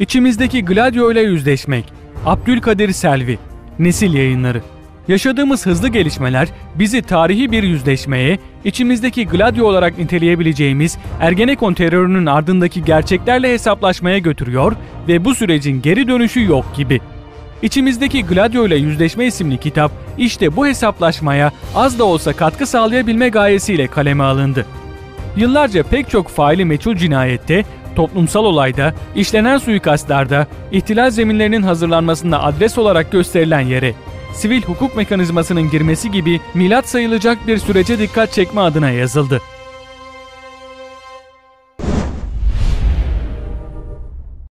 İçimizdeki Gladio ile yüzleşmek. Abdülkadir Selvi. Nesil yayınları. Yaşadığımız hızlı gelişmeler bizi tarihi bir yüzleşmeye, içimizdeki Gladio olarak niteleyebileceğimiz Ergenekon terörünün ardındaki gerçeklerle hesaplaşmaya götürüyor ve bu sürecin geri dönüşü yok gibi. İçimizdeki Gladio ile Yüzleşme isimli kitap işte bu hesaplaşmaya az da olsa katkı sağlayabilme gayesiyle kaleme alındı. Yıllarca pek çok faili meçhul cinayette, toplumsal olayda, işlenen suikastlarda, ihtilal zeminlerinin hazırlanmasında adres olarak gösterilen yere, sivil hukuk mekanizmasının girmesi gibi milat sayılacak bir sürece dikkat çekme adına yazıldı.